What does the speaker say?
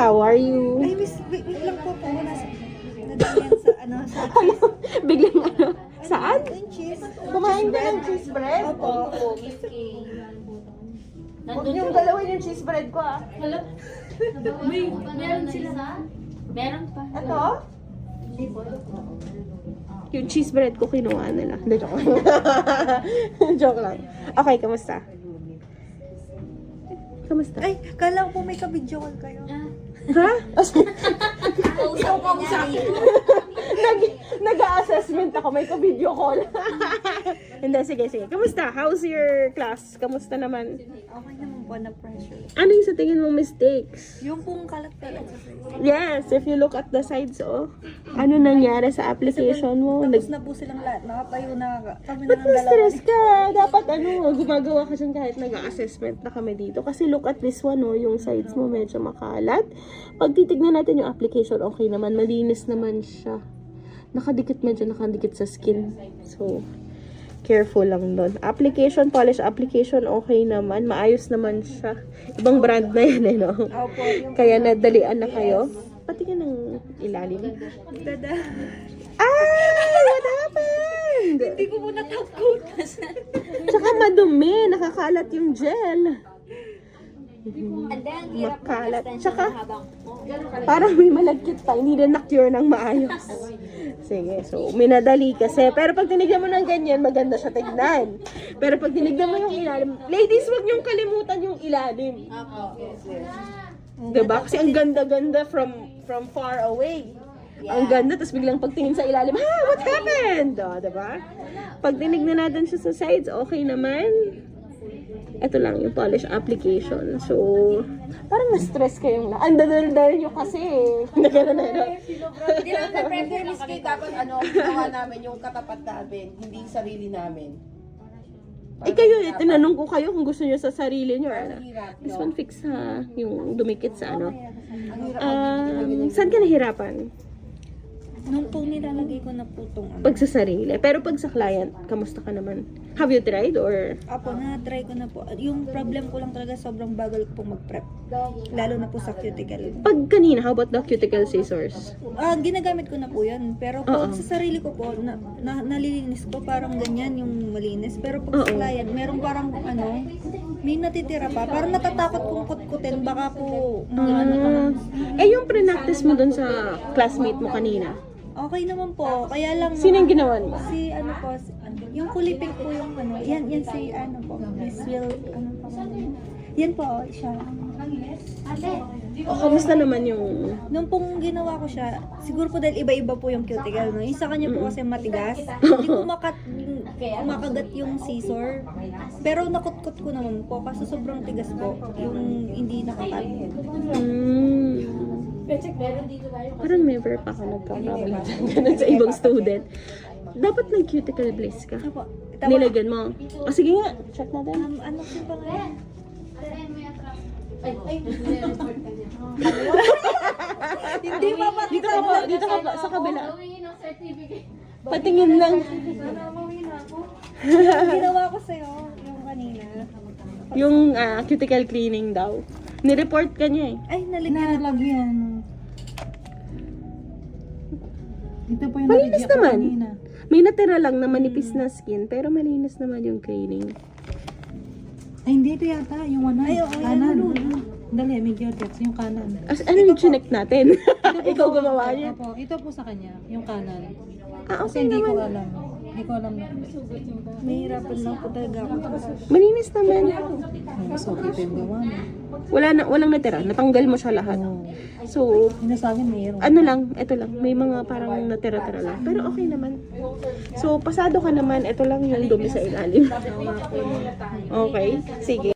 How are you? Ay, miss, wait, wait lang po po. Nasa, nadalian sa, ano, sa cheese. Biglang ano? Saan? Yung cheese. Kumain ka ng cheese bread? Opo. Huwag yung galawin yung cheese bread ko ah. May, meron sila. Meron pa. Ito? Yung cheese bread ko kinuha nila. Hindi, joke lang. joke lang. Okay, kamusta? Kamusta? Ay, kala ko po may ka-video call kayo. Ha? Kausap ko sa Nag, nag-assessment ako, may ka-video call. Hindi, sige, sige. Kamusta? How's your class? Kamusta naman? Okay naman po na pressure. Ano yung sa tingin mo mistakes? Yung pong kalat-kalat. Yes, if you look at the sides, oh. Ano nangyari sa application mo? Nag- Tapos na po silang lahat. Nakatayo na kami na Ba't ng dalawa. na-stress ka? Dapat ano, gumagawa ka dyan kahit nag-assessment na kami dito. Kasi look at this one, oh, yung sides mo medyo makalat. Pag titignan natin yung application, okay naman. Malinis naman siya. Nakadikit, medyo nakadikit sa skin. So, careful lang doon. Application, polish application, okay naman. Maayos naman siya. Ibang brand na yan, eh, no? Kaya nadalian na kayo. Patingin ng ilalim. dada. Ah! What happened? Hindi ko po natakot. Tsaka madumi, nakakalat yung gel. Makalat. Tsaka, habang, parang may malagkit pa, hindi na na-cure ng maayos. Sige, so, minadali kasi. Pero pag tinignan mo ng ganyan, maganda siya tignan. Pero pag tinignan mo yung ilalim, ladies, wag niyong kalimutan yung ilalim. Diba? Kasi ang ganda-ganda from from far away. Ang ganda, tapos biglang pagtingin sa ilalim, ha, what happened? O, diba? Pag tinignan natin siya sa sides, okay naman. Ito lang, yung polish application. So, parang na-stress kayong na. Ang dadal-dal nyo kasi. Nagano na no? Hindi lang na pressure Miss Kay, dapat ano, ginawa namin yung katapat namin, hindi sarili namin. Eh kayo, eh, tinanong ko kayo kung gusto nyo sa sarili nyo. Ano? Ang hirap, This one fix ha, yung dumikit sa ano. Ang hirap Um, saan ka nahirapan? Nung po nilalagay ko na po tong ano. Pag sa sarili. Pero pag sa client, kamusta ka naman? Have you tried or? Apo, na-try ko na po. Yung problem ko lang talaga sobrang bagal ko pong mag-prep. Lalo na po sa cuticle. Pag kanina, how about the cuticle scissors? Ah, ginagamit ko na po yun. Pero pag Oo. sa sarili ko po, na, na, nalilinis ko parang ganyan yung malinis. Pero pag sa Oo. client, meron parang ano, may natitira pa. Parang natatakot kong kutkutin. Baka po, ano. Ah, eh yung pre-practice mo dun sa classmate mo kanina, Okay naman po. Kaya lang, sino yung ginawan mo? si ano po, si, yung kuliping po yung ano, yan, yan si ano po, Miss Will, ano pa Yan po, siya. O, kamusta naman yung... Nung pong ginawa ko siya, siguro po dahil iba-iba po yung cuticle, no? Yung sa kanya po kasi matigas. Hindi ko makat, makagat yung scissor. Pero nakutkot ko naman po kasi sobrang tigas po. Yung hindi nakakat. Mm, parang never pa ako nagka-problem dyan. Ganun sa ibang student. Dapat nag-cuticle bliss ka. Nilagyan mo. O sige nga, check natin. um, ano po ba ngayon? Hindi pa pa. Dito ka po, dito ka po, sa kabila. Patingin lang. Yung ginawa ko sa'yo, yung kanina. Yung ah, cuticle cleaning daw. Nireport ka niya eh. Ay, naligyan na. Nalagyan. Ito po yung Malinis naman. kanina. May natira lang na manipis na skin, pero malinis naman yung cleaning. Ay, hindi ito yata. Yung one Ay, yan, kanan. ano. Dali, may geotex. Yung kanan. As, ano yung chinek natin? Ikaw gumawa niya. Opo, ito po sa kanya. Yung kanan. Ah, Kasi okay hindi ko alam. Hindi ko alam na. Mahirapan lang po talaga ako. Malinis naman. Okay pa yung gawa mo. Wala na, walang natira. Natanggal mo siya lahat. So, Yung sa akin mayroon. ano lang, ito lang. May mga parang natira-tira lang. Pero okay naman. So, pasado ka naman. Ito lang yung dumi sa ilalim. Okay? Sige.